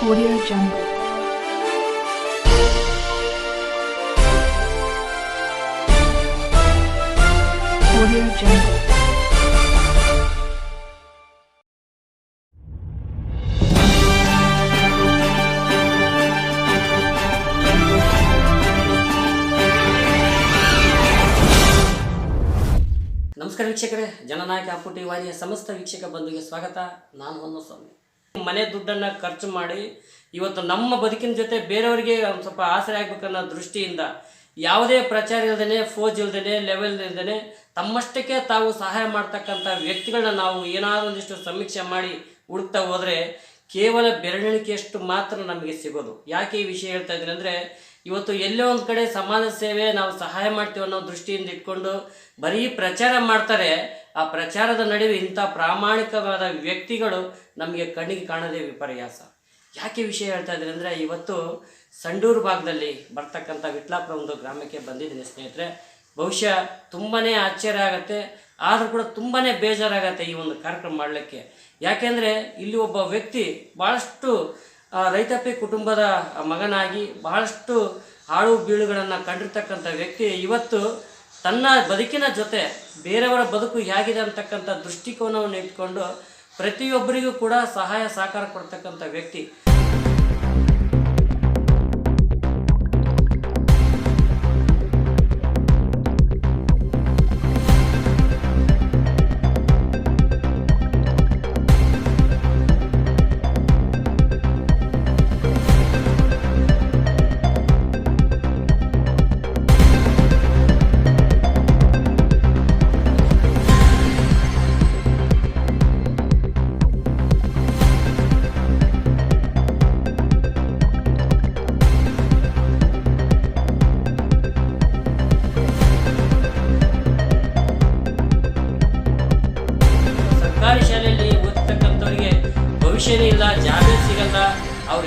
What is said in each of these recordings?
Audio Jungle. Audio Jungle. ನಮಸ್ಕಾರ ವೀಕ್ಷಕರೇ, ಜನನಾಯಕ ಅಪ್ಪುಟಿ ವಾಹಿನಿಯ ಸಮಸ್ತ ವೀಕ್ಷಕ ಬಂಧುಗೆ ಸ್ವಾಗತ ನಾನು ಹೊನ್ನಸ್ವಾಮಿ ಮನೆ ದುಡ್ಡನ್ನು ಖರ್ಚು ಮಾಡಿ ಇವತ್ತು ನಮ್ಮ ಬದುಕಿನ ಜೊತೆ ಬೇರೆಯವರಿಗೆ ಒಂದು ಸ್ವಲ್ಪ ಆಸರೆ ಆಗ್ಬೇಕನ್ನೋ ದೃಷ್ಟಿಯಿಂದ ಯಾವುದೇ ಪ್ರಚಾರ ಇಲ್ದೇ ಫೋಜ್ ಇಲ್ದೇ ಲೆವೆಲ್ ಇಲ್ದೇ ತಮ್ಮಷ್ಟಕ್ಕೆ ತಾವು ಸಹಾಯ ಮಾಡ್ತಕ್ಕಂಥ ವ್ಯಕ್ತಿಗಳನ್ನ ನಾವು ಏನಾದರೂ ಒಂದಿಷ್ಟು ಸಮೀಕ್ಷೆ ಮಾಡಿ ಹುಡುಕ್ತಾ ಹೋದರೆ ಕೇವಲ ಬೆರಳಿಕೆಯಷ್ಟು ಮಾತ್ರ ನಮಗೆ ಸಿಗೋದು. ಯಾಕೆ ಈ ವಿಷಯ ಹೇಳ್ತಾ ಇದ್ದೀನಿ ಅಂದರೆ ಇವತ್ತು ಎಲ್ಲೋ ಒಂದು ಕಡೆ ಸಮಾಜ ಸೇವೆ ನಾವು ಸಹಾಯ ಮಾಡ್ತೀವಿ ಅನ್ನೋ ದೃಷ್ಟಿಯಿಂದ ಇಟ್ಕೊಂಡು ಬರೀ ಪ್ರಚಾರ ಮಾಡ್ತಾರೆ, ಆ ಪ್ರಚಾರದ ನಡುವೆ ಇಂಥ ಪ್ರಾಮಾಣಿಕವಾದ ವ್ಯಕ್ತಿಗಳು ನಮಗೆ ಕಣ್ಣಿಗೆ ಕಾಣದೇ ವಿಪರ್ಯಾಸ. ಯಾಕೆ ವಿಷಯ ಹೇಳ್ತಾ ಇದ್ದೀನಿ ಅಂದರೆ ಇವತ್ತು ಸಂಡೂರು ಭಾಗದಲ್ಲಿ ಬರ್ತಕ್ಕಂಥ ವಿಟ್ಲಾಪುರ ಒಂದು ಗ್ರಾಮಕ್ಕೆ ಬಂದಿದ್ದೀನಿ ಸ್ನೇಹಿತರೆ. ಬಹುಶಃ ತುಂಬಾ ಆಶ್ಚರ್ಯ ಆಗುತ್ತೆ, ಆದರೂ ಕೂಡ ತುಂಬಾ ಬೇಜಾರಾಗತ್ತೆ ಈ ಒಂದು ಕಾರ್ಯಕ್ರಮ ಮಾಡಲಿಕ್ಕೆ. ಯಾಕೆಂದರೆ ಇಲ್ಲಿ ಒಬ್ಬ ವ್ಯಕ್ತಿ ಭಾಳಷ್ಟು ರೈತಾಪಿ ಕುಟುಂಬದ ಮಗನಾಗಿ ಬಹಳಷ್ಟು ಹಾಳು ಬೀಳುಗಳನ್ನು ಕಂಡಿರ್ತಕ್ಕಂಥ ವ್ಯಕ್ತಿ ಇವತ್ತು ತನ್ನ ಬದುಕಿನ ಜೊತೆ ಬೇರೆಯವರ ಬದುಕು ಹೇಗಿದೆ ಅಂತಕ್ಕಂಥ ದೃಷ್ಟಿಕೋನವನ್ನು ಇಟ್ಕೊಂಡು ಪ್ರತಿಯೊಬ್ಬರಿಗೂ ಕೂಡ ಸಹಾಯ ಸಹಕಾರ ಕೊಡ್ತಕ್ಕಂಥ ವ್ಯಕ್ತಿ.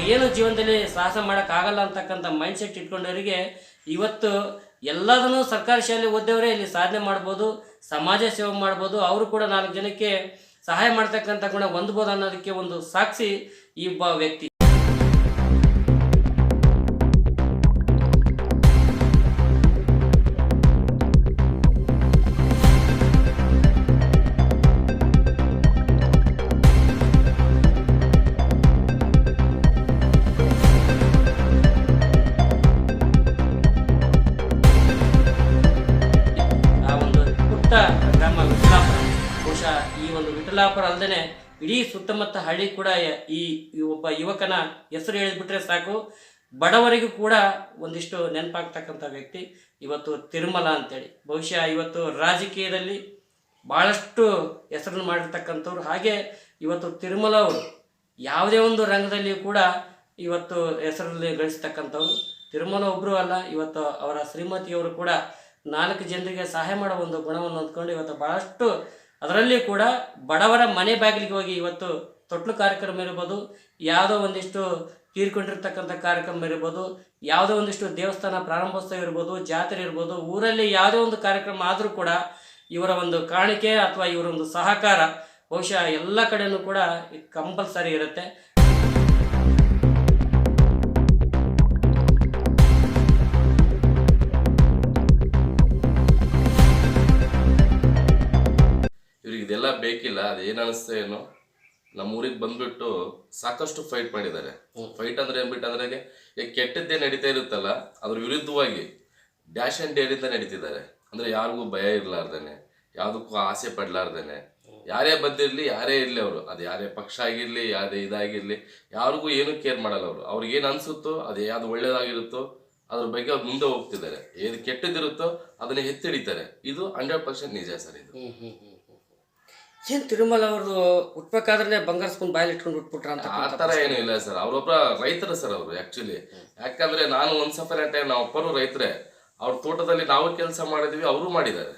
ಏನು ಜೀವನದಲ್ಲಿ ಸಾಹಸ ಮಾಡೋಕ್ಕಾಗಲ್ಲ ಅಂತಕ್ಕಂಥ ಮೈಂಡ್ ಸೆಟ್ ಇಟ್ಕೊಂಡವರಿಗೆ ಇವತ್ತು ಎಲ್ಲದನ್ನು ಸರ್ಕಾರಿ ಶಾಲೆ ಓದ್ದವರೇ ಇಲ್ಲಿ ಸಾಧನೆ ಮಾಡ್ಬೋದು, ಸಮಾಜ ಸೇವೆ ಮಾಡ್ಬೋದು, ಅವರು ಕೂಡ ನಾಲ್ಕು ಜನಕ್ಕೆ ಸಹಾಯ ಮಾಡ್ತಕ್ಕಂಥ ಗುಣ ಹೊಂದ್ಬೋದು ಅನ್ನೋದಕ್ಕೆ ಒಂದು ಸಾಕ್ಷಿ ಈ ಒಬ್ಬ ವ್ಯಕ್ತಿ. ಸುತ್ತಮುತ್ತ ಹಳ್ಳಿ ಕೂಡ ಈ ಒಬ್ಬ ಯುವಕನ ಹೆಸರು ಹೇಳಿಬಿಟ್ರೆ ಸಾಕು. ಬಡವರಿಗೂ ಕೂಡ ಒಂದಿಷ್ಟು ನೆನಪಾಗ್ತಕ್ಕಂಥ ವ್ಯಕ್ತಿ ಇವತ್ತು ತಿರುಮಲ ಅಂತೇಳಿ. ಬಹುಶಃ ಇವತ್ತು ರಾಜಕೀಯದಲ್ಲಿ ಭಾಳಷ್ಟು ಹೆಸರನ್ನು ಮಾಡಿರ್ತಕ್ಕಂಥವ್ರು. ಹಾಗೆ ಇವತ್ತು ತಿರುಮಲ ಅವರು ಯಾವುದೇ ಒಂದು ರಂಗದಲ್ಲಿಯೂ ಕೂಡ ಇವತ್ತು ಹೆಸರಲ್ಲಿ ಗಳಿಸ್ತಕ್ಕಂಥವ್ರು. ತಿರುಮಲ ಒಬ್ಬರು ಅಲ್ಲ, ಇವತ್ತು ಅವರ ಶ್ರೀಮತಿಯವರು ಕೂಡ ನಾಲ್ಕು ಜನರಿಗೆ ಸಹಾಯ ಮಾಡೋ ಒಂದು ಗುಣವನ್ನು ಹೊಂದ್ಕೊಂಡು ಇವತ್ತು ಬಹಳಷ್ಟು ಅದರಲ್ಲಿ ಕೂಡ ಬಡವರ ಮನೆ ಬಾಗಿಲಿಗೆ ಹೋಗಿ ಇವತ್ತು ತೊಟ್ಲು ಕಾರ್ಯಕ್ರಮ ಇರ್ಬೋದು, ಯಾವುದೋ ಒಂದಿಷ್ಟು ತೀರ್ಕೊಂಡಿರ್ತಕ್ಕಂಥ ಕಾರ್ಯಕ್ರಮ ಇರ್ಬೋದು, ಯಾವುದೋ ಒಂದಿಷ್ಟು ದೇವಸ್ಥಾನ ಪ್ರಾರಂಭೋತ್ಸವ ಇರ್ಬೋದು, ಜಾತ್ರೆ ಇರ್ಬೋದು, ಊರಲ್ಲಿ ಯಾವುದೇ ಒಂದು ಕಾರ್ಯಕ್ರಮ ಆದರೂ ಕೂಡ ಇವರ ಒಂದು ಕಾಣಿಕೆ ಅಥವಾ ಇವರ ಒಂದು ಸಹಕಾರ, ಬಹುಶಃ ಎಲ್ಲ ಕಡೆಯೂ ಕೂಡ ಕಂಪಲ್ಸರಿ ಇರುತ್ತೆ. ಇದೆಲ್ಲ ಬೇಕಿಲ್ಲ ಅದು ಏನ್ ಅನಿಸ್ತೇ ಏನೋ. ನಮ್ಮ ಊರಿಗೆ ಬಂದ್ಬಿಟ್ಟು ಸಾಕಷ್ಟು ಫೈಟ್ ಮಾಡಿದ್ದಾರೆ. ಫೈಟ್ ಅಂದ್ರೆ ಏನ್ಬಿಟ್ಟು ಅಂದ್ರೆ ಕೆಟ್ಟದ್ದೇ ನಡೀತಾ ಇರುತ್ತಲ್ಲ ಅದ್ರ ವಿರುದ್ಧವಾಗಿ ಡ್ಯಾಶ್ ಅಂಡ್ ಡೇರಿಂದ ನಡೀತಿದ್ದಾರೆ. ಅಂದ್ರೆ ಯಾರಿಗೂ ಭಯ ಇರ್ಲಾರ್ದೇನೆ ಯಾವುದಕ್ಕೂ ಆಸೆ ಪಡ್ಲಾರ್ದೇನೆ. ಯಾರೇ ಬಂದಿರಲಿ ಯಾರೇ ಇರಲಿ ಅವರು. ಅದು ಯಾರೇ ಪಕ್ಷ ಆಗಿರಲಿ ಯಾರೇ ಇದಾಗಿರಲಿ ಯಾರಿಗೂ ಏನು ಕೇರ್ ಮಾಡಲ್ಲ ಅವರು. ಅವ್ರಿಗೆ ಏನು ಅನ್ಸುತ್ತೋ ಅದು ಯಾವ್ದು ಒಳ್ಳೇದಾಗಿರುತ್ತೋ ಅದ್ರ ಬಗ್ಗೆ ಅವ್ರು ಮುಂದೆ ಹೋಗ್ತಿದ್ದಾರೆ. ಏನು ಕೆಟ್ಟದಿರುತ್ತೋ ಅದನ್ನ ಎತ್ತಿಡಿತಾರೆ ಇದು ಹಂಡ್ರೆಡ್ ಪರ್ಸೆಂಟ್ ನಿಜ ಸರ್ ಇದು. ಏನು ತಿರುಮಲ ಅವ್ರದ್ದು ಹುಟ್ಬೇಕಾದ್ರೆ ಬಂಗಾರ ಬಾಯಲ್ ಬಾಯಲ್ಲಿ ಇಟ್ಕೊಂಡು ಹುಟ್ಬಿಟ್ರ ಅಂತ ಆ ತರ ಏನು ಇಲ್ಲ ಸರ್. ಅವ್ರೊಬ್ಬರ ರೈತರು ಸರ್ ಅವರು ಆಕ್ಚುಲಿ ಯಾಕಂದ್ರೆ ನಾನು ಒಂದ್ ಸಫರ್ ಟೈಮ್ ನಾವು ಅಪ್ಪರು ರೈತರೇ. ಅವ್ರ ತೋಟದಲ್ಲಿ ನಾವು ಕೆಲಸ ಮಾಡಿದೀವಿ ಅವರು ಮಾಡಿದ್ದಾರೆ.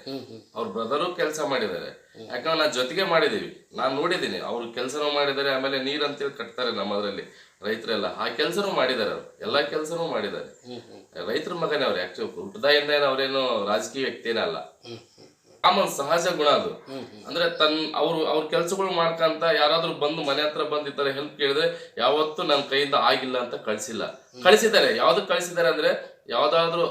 ಅವ್ರ ಬ್ರದರು ಕೆಲಸ ಮಾಡಿದ್ದಾರೆ. ಯಾಕಂದ್ರೆ ನಾನು ಜೊತೆಗೆ ಮಾಡಿದೀವಿ. ನಾನು ನೋಡಿದ್ದೀನಿ ಅವ್ರು ಕೆಲಸನೂ ಮಾಡಿದ್ದಾರೆ ಆಮೇಲೆ ನೀರ್ ಅಂತೇಳಿ ಕಟ್ತಾರೆ ನಮ್ಮದ್ರಲ್ಲಿ ರೈತರೆಲ್ಲ. ಆ ಕೆಲಸನೂ ಮಾಡಿದ್ದಾರೆ ಅವ್ರು. ಎಲ್ಲಾ ಕೆಲಸನೂ ಮಾಡಿದ್ದಾರೆ. ರೈತರ ಮಗನೇ ಅವ್ರು ಆಕ್ಚುಲಿ ಹುಟ್ಟದಾಗಿಂದ ಅವ್ರೇನು ರಾಜಕೀಯ ವ್ಯಕ್ತಿ ಏನಲ್ಲ ಕಾಮನ್ ಸಹಜ ಗುಣ ಅದು. ಅಂದ್ರೆ ತನ್ ಅವ್ರು ಅವ್ರ ಕೆಲ್ಸಗಳು ಮಾಡ್ಕಂತ ಯಾರಾದ್ರೂ ಬಂದು ಮನೆ ಹತ್ರ ಬಂದು ಈ ತರ ಹೆಲ್ಪ್ ಕೇಳಿದ್ರೆ ಯಾವತ್ತೂ ನನ್ನ ಕೈಯಿಂದ ಆಗಿಲ್ಲ ಅಂತ ಕಳ್ಸಿಲ್ಲ. ಕಳಿಸಿದ್ದಾರೆ. ಯಾವ್ದಕ್ ಕಳಿಸಿದ್ದಾರೆ ಅಂದ್ರೆ ಯಾವ್ದಾದ್ರು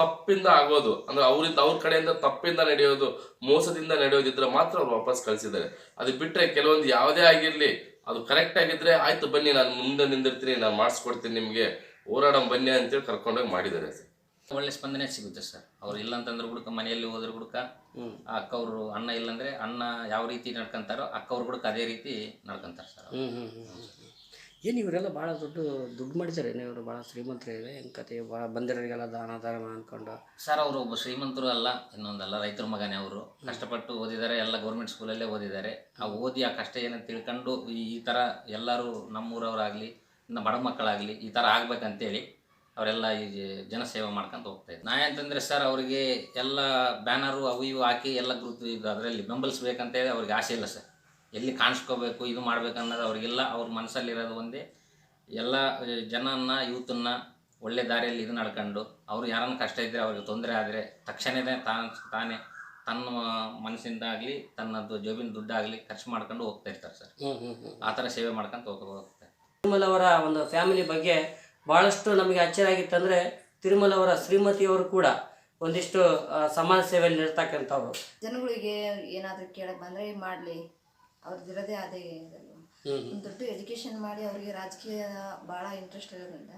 ತಪ್ಪಿಂದ ಆಗೋದು. ಅಂದ್ರೆ ಅವ್ರಿಂದ ಅವ್ರ ಕಡೆಯಿಂದ ತಪ್ಪಿಂದ ನಡೆಯೋದು ಮೋಸದಿಂದ ನಡೆಯೋದಿದ್ರೆ ಮಾತ್ರ ಅವ್ರು ವಾಪಸ್ ಕಳ್ಸಿದ್ದಾರೆ. ಅದು ಬಿಟ್ರೆ ಕೆಲವೊಂದು ಯಾವುದೇ ಆಗಿರ್ಲಿ ಅದು ಕರೆಕ್ಟ್ ಆಗಿದ್ರೆ ಆಯ್ತು ಬನ್ನಿ ನಾನು ಮುಂದೆ ನಿಂದಿರ್ತೀನಿ ನಾನು ಮಾಡಿಸ್ಕೊಡ್ತೀನಿ ನಿಮ್ಗೆ ಹೋರಾಡಂ ಬನ್ನಿ ಅಂತೇಳಿ ಕರ್ಕೊಂಡೋಗಿ ಮಾಡಿದ್ದಾರೆ ಸರ್. ಒಳ್ಳೆ ಸ್ಪಂದನೆ ಸಿಗುತ್ತೆ ಸರ್. ಅವ್ರು ಇಲ್ಲ ಅಂತಂದ್ರೆ ಹುಡುಕ ಮನೆಯಲ್ಲಿ ಹೋದ್ರೆ ಹುಡುಕ ಅಕ್ಕ ಅವರು ಅಣ್ಣ ಇಲ್ಲಂದ್ರೆ ಅಣ್ಣ ಯಾವ ರೀತಿ ನಡ್ಕೊಂತಾರೋ ಅಕ್ಕ ಅವ್ರು ಹುಡುಕ ಅದೇ ರೀತಿ ನಡ್ಕೊಂತಾರೆ ಸರ್. ಹ್ಞೂ ಹ್ಞೂ ಹ್ಞೂ ಏನು ಇವರೆಲ್ಲ ಭಾಳ ದೊಡ್ಡ ದುಡ್ಡು ಮಾಡಿದ್ದಾರೆ ಇವರು ಭಾಳ ಶ್ರೀಮಂತರಿದೆ ಏನು ಕತೆ? ಭಾಳ ಬಂದಿರೋರಿಗೆಲ್ಲ ದಾನ ಧರ್ಮ ಅಂದ್ಕೊಂಡು ಸರ್ ಅವರು ಒಬ್ಬ ಶ್ರೀಮಂತರು ಅಲ್ಲ ಇನ್ನೊಂದಲ್ಲ ರೈತರ ಮಗನೇ ಅವರು. ಕಷ್ಟಪಟ್ಟು ಓದಿದ್ದಾರೆ ಎಲ್ಲ ಗೌರ್ಮೆಂಟ್ ಸ್ಕೂಲಲ್ಲೇ ಓದಿದ್ದಾರೆ. ಆ ಓದಿ ಆ ಕಷ್ಟ ಏನಂತ ತಿಳ್ಕೊಂಡು ಈ ಈ ಥರ ಎಲ್ಲರೂ ನಮ್ಮೂರವರಾಗಲಿ ನಮ್ಮ ಬಡ ಮಕ್ಕಳಾಗಲಿ ಈ ಥರ ಆಗ್ಬೇಕಂತೇಳಿ ಅವರೆಲ್ಲ ಈ ಜನಸೇವೆ ಮಾಡ್ಕೊಂತ ಹೋಗ್ತಾ ಇದ್ದಾರೆ ನಾ ಅಂತಂದರೆ ಸರ್ ಅವರಿಗೆ ಎಲ್ಲ ಬ್ಯಾನರು ಅವು ಇವು ಹಾಕಿ ಎಲ್ಲ ಗುರುತು ಇದು ಅದರಲ್ಲಿ ಬೆಂಬಲಿಸ್ಬೇಕಂತ ಹೇಳಿ ಅವ್ರಿಗೆ ಆಸೆ ಇಲ್ಲ ಸರ್. ಎಲ್ಲಿ ಕಾಣಿಸ್ಕೋಬೇಕು ಇದು ಮಾಡ್ಬೇಕನ್ನೋದು ಅವ್ರಿಗೆಲ್ಲ ಅವ್ರ ಮನಸ್ಸಲ್ಲಿರೋದು ಒಂದೇ. ಎಲ್ಲ ಜನನ್ನ ಯೂತನ್ನ ಒಳ್ಳೆ ದಾರಿಯಲ್ಲಿ ಇದು ನಡ್ಕೊಂಡು ಅವರು ಯಾರನ್ನ ಕಷ್ಟ ಇದ್ದರೆ ಅವ್ರಿಗೆ ತೊಂದರೆ ಆದರೆ ತಕ್ಷಣವೇ ತಾನು ತಾನೇ ತನ್ನ ಮನಸ್ಸಿಂದ ಆಗಲಿ ತನ್ನದು ಜೋಬಿನ ದುಡ್ಡಾಗಲಿ ಖರ್ಚು ಮಾಡ್ಕೊಂಡು ಹೋಗ್ತಾ ಇರ್ತಾರೆ ಸರ್. ಆ ಥರ ಸೇವೆ ಮಾಡ್ಕೊಂತ ಹೋಗ ಹೋಗ್ತಾರೆ ಅವರ ಒಂದು ಫ್ಯಾಮಿಲಿ ಬಗ್ಗೆ ಭಾಳಷ್ಟು ನಮಗೆ ಆಗಿತ್ತಂದರೆ ತಿರುಮಲ ಅವರ ಶ್ರೀಮತಿಯವರು ಕೂಡ ಒಂದಿಷ್ಟು ಸಮಾಜ ಸೇವೆಯಲ್ಲಿ ಇರ್ತಕ್ಕಂಥವ್ರು. ಜನಗಳಿಗೆ ಏನಾದರೂ ಕೇಳಕ್ ಬಂದರೆ ಮಾಡಲಿ? ಅವ್ರದ್ದಿರೋದೇ ಅದೇ ದೊಡ್ಡ ಎಜುಕೇಶನ್ ಮಾಡಿ ಅವರಿಗೆ ರಾಜಕೀಯ ಬಹಳ ಇಂಟ್ರೆಸ್ಟ್ ಇರೋದ್ರಿಂದ